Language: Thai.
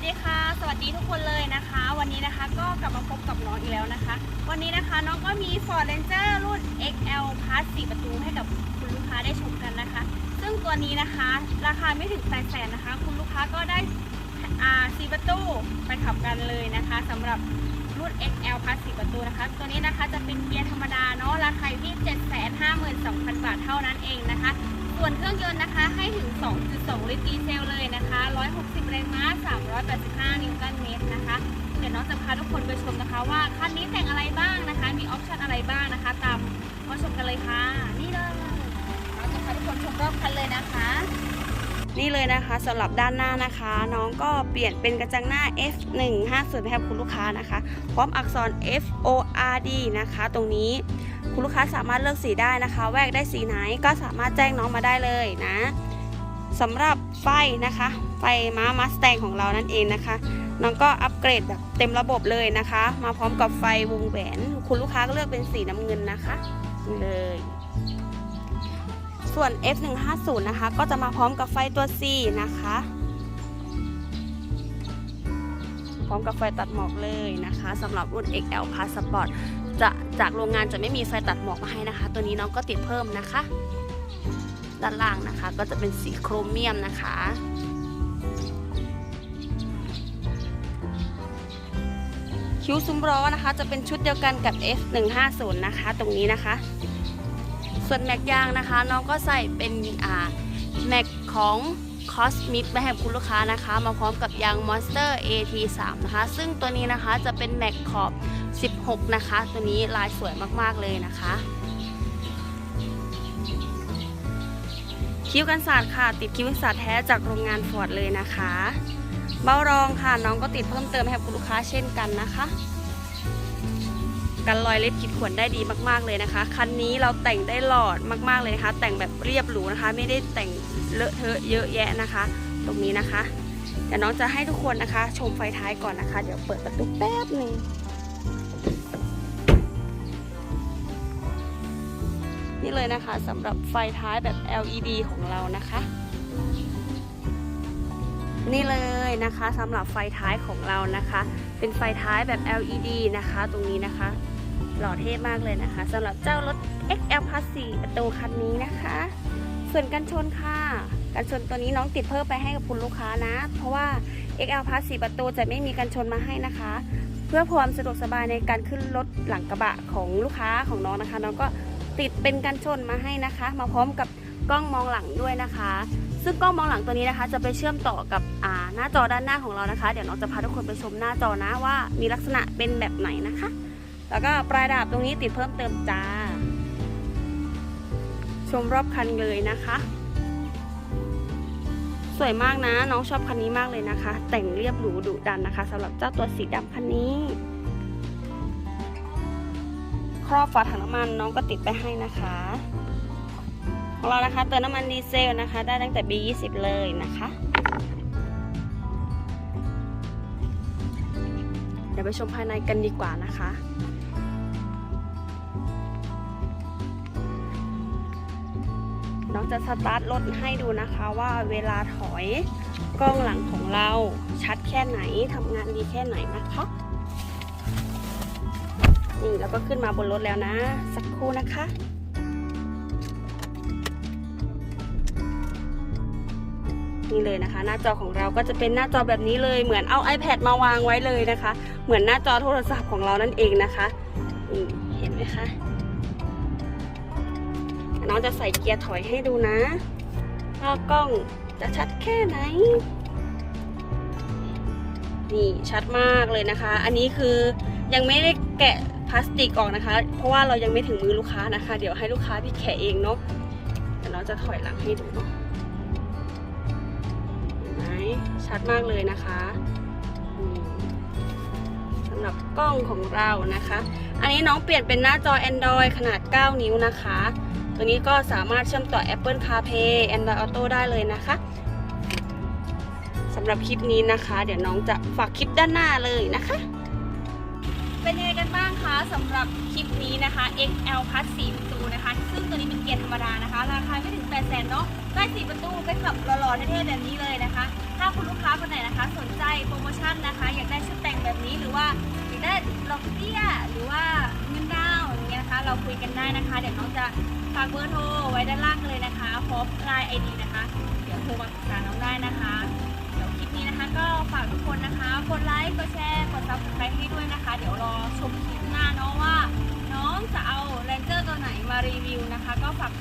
วัสดีค่ะ สวัสดีทุกคนเลยนะคะ วันนี้นะคะก็กลับมาพบกับน้องอีกแล้วนะคะ วันนี้นะคะน้องก็มี Ford Ranger รุ่น XL Plus 4ประตูให้กับคุณลูกค้าได้ชมกันนะคะ ซึ่งตัวนี้นะคะ ราคาไม่ถึงแสนแสนนะคะ คุณลูกค้าก็ได้อ่า4ประตูไปขับกันเลยนะคะสำหรับรุ่น XL Plus 4ประตูนะคะ ตัวนี้นะคะจะเป็นเกียร์ธรรมดาเนาะราคาอยู่ที่ 752,000 บาทเท่านั้นเองนะคะ ส่วนเครื่องยนต์นะคะให้ถึง 2.2 ลิตรดีเซลเลยนะคะ 160 แรงม้า 385 นิวตันเมตรนะคะ เดี๋ยวน้องจะพาทุกคนไปชมนะคะ ว่าคันนี้แต่งอะไรบ้างนะคะ มีออปชั่นอะไรบ้างนะคะ ตามมาชมกันเลยค่ะ นี่เลยเราจะพาทุกคนชมรอบคันเลยนะคะ นี่เลยนะคะสำหรับด้านหน้านะคะ น้องก็เปลี่ยนเป็นกระจังหน้า F150 ให้กับคุณลูกค้านะคะ พร้อมอักษร F O R D นะคะ ตรงนี้ คุณลูกค้าสามารถเลือกสีได้นะคะ แวกได้สีไหนก็สามารถแจ้งน้องมาได้เลยนะสำหรับไฟนะคะ ไฟม้ามัสแตงของเรานั่นเองนะคะ น้องก็อัปเกรดแบบเต็มระบบเลยนะคะ มาพร้อมกับไฟวงแหวน คุณลูกค้าก็เลือกเป็นสีน้ำเงินนะคะเลยส่วน F150 นะคะ ก็จะมาพร้อมกับไฟตัว C นะคะ พร้อมกับไฟตัดหมอกเลยนะคะสำหรับรุ่น XL Passport จะจากโรงงานจะไม่มีไฟตัดหมอกมาให้นะคะ ตัวนี้น้องก็ติดเพิ่มนะคะด้านล่างนะคะก็จะเป็นสีโครเมียมนะคะ คิ้วซุ้มล้อนะคะจะเป็นชุดเดียวกันกับ F150 นะคะ ตรงนี้นะคะ ส่วนแม็กยางนะคะ น้องก็ใส่เป็นอ่าแม็กของ Cosmic ไปให้คุณลูกค้านะคะ มาพร้อมกับยาง Monster AT3 นะคะ ซึ่งตัวนี้นะคะจะเป็นแม็กขอบ 16 นะคะ ตัวนี้ลายสวยมากๆเลยนะคะคิ้วกันศาสตร์ค่ะ ติดคิ้วกันศาสตร์แท้จากโรงงานฟอร์ดเลยนะคะ เบ้ารองค่ะน้องก็ติดเพิ่มเติมให้กับคุณลูกค้าเช่นกันนะคะ กันรอยเล็บขีดข่วนได้ดีมากๆเลยนะคะ คันนี้เราแต่งได้หลอดมากๆเลยนะคะ แต่งแบบเรียบหรูนะคะ ไม่ได้แต่งเลอะเทอะเยอะแยะนะคะ ตรงนี้นะคะเดี๋ยวน้องจะให้ทุกคนนะคะ ชมไฟท้ายก่อนนะคะ เดี๋ยวเปิดประตูแป๊บหนึ่งนี่เลยนะคะสำหรับไฟท้ายแบบ LED ของเรานะคะ นี่เลยนะคะสำหรับไฟท้ายของเรานะคะ เป็นไฟท้ายแบบ LED นะคะ ตรงนี้นะคะ หล่อเท่มากเลยนะคะสำหรับเจ้ารถ XL Plus 4ประตูคันนี้นะคะ ส่วนกันชนค่ะกันชนตัวนี้น้องติดเพิ่มไปให้กับคุณลูกค้านะ เพราะว่า XL Plus 4ประตูจะไม่มีกันชนมาให้นะคะ เพื่อความสะดวกสบายในการขึ้นรถหลังกระบะของลูกค้าของน้องนะคะ น้องก็ติดเป็นกันชนมาให้นะคะ มาพร้อมกับกล้องมองหลังด้วยนะคะ ซึ่งกล้องมองหลังตัวนี้นะคะ จะไปเชื่อมต่อกับหน้าจอด้านหน้าของเรานะคะ เดี๋ยวน้องจะพาทุกคนไปชมหน้าจอนะว่ามีลักษณะเป็นแบบไหนนะคะ แล้วก็ปลายดาบตรงนี้ติดเพิ่มเติมจ้า ชมรอบคันเลยนะคะ สวยมากนะน้องชอบคันนี้มากเลยนะคะ แต่งเรียบหรูดุดันนะคะสำหรับเจ้าตัวสีดำคันนี้ ครอบฝาถังน้ำมันน้องก็ติดไปให้นะคะของเรานะคะเติมน้ำมันดีเซลนะคะ ได้ตั้งแต่ B20 เลยนะคะเดี๋ยวไปชมภายในกันดีกว่านะคะ น้องจะสตาร์ทรถให้ดูนะคะว่าเวลาถอยกล้องหลังของเราชัดแค่ไหนทำงานดีแค่ไหนนะคะนี่แล้วก็ขึ้นมาบนรถแล้วนะ สักครู่นะคะนี่เลยนะคะ หน้าจอของเราก็จะเป็นหน้าจอแบบนี้เลยเหมือนเอา iPad มาวางไว้เลยนะคะ เหมือนหน้าจอโทรศัพท์ของเรานั่นเองนะคะนี่เห็นไหมคะ น้องจะใส่เกียร์ถอยให้ดูนะว่ากล้องจะชัดแค่ไหน นี่ชัดมากเลยนะคะ อันนี้คือยังไม่ได้แกะพลาสติกออกนะคะ เพราะว่าเรายังไม่ถึงมือลูกค้านะคะ เดี๋ยวให้ลูกค้าพี่แกะเองเนาะแต่น้องจะถอยหลังให้ดูเนาะไหมชัดมากเลยนะคะสำหรับกล้องของเรานะคะ อันนี้น้องเปลี่ยนเป็นหน้าจอ Android ขนาด 9 นิ้วนะคะ ตัวนี้ก็สามารถเชื่อมต่อ Apple CarPlay Android Auto ได้เลยนะคะสำหรับคลิปนี้นะคะ เดี๋ยวน้องจะฝากคลิปด้านหน้าเลยนะคะ เป็นยังไงกันบ้างคะสำหรับคลิปนี้นะคะ XL Plus 4ประตูนะคะ ซึ่งตัวนี้เป็นเกียร์ธรรมดานะคะ ราคาไม่ถึง8 0 0 0 0เนาะได้4ประตูไปขับหล่อๆเท่ๆแบบนี้เลยนะคะ ถ้าคุณลูกค้าคนไหนนะคะ สนใจโปรโมชั่นนะคะ อยากได้ชุดแต่งแบบนี้หรือว่าอยากได้ดอกเบี้ยหรือว่า เราคุยกันได้นะคะ เดี๋ยวน้องจะฝากเบอร์โทรไว้ด้านล่างเลยนะคะพร้อมไลน์ไอดีนะคะ เดี๋ยวโทรมาปรึกษาน้องได้นะคะ เดี๋ยวคลิปนี้นะคะ ก็ฝากทุกคนนะคะ กดไลค์กดแชร์กดซับสไครต์ให้ด้วยนะคะ เดี๋ยวรอชมคลิปหน้าเนาะว่า น้องจะเอาแรนเจอร์ตัวไหนมารีวิวนะคะ ก็ฝาก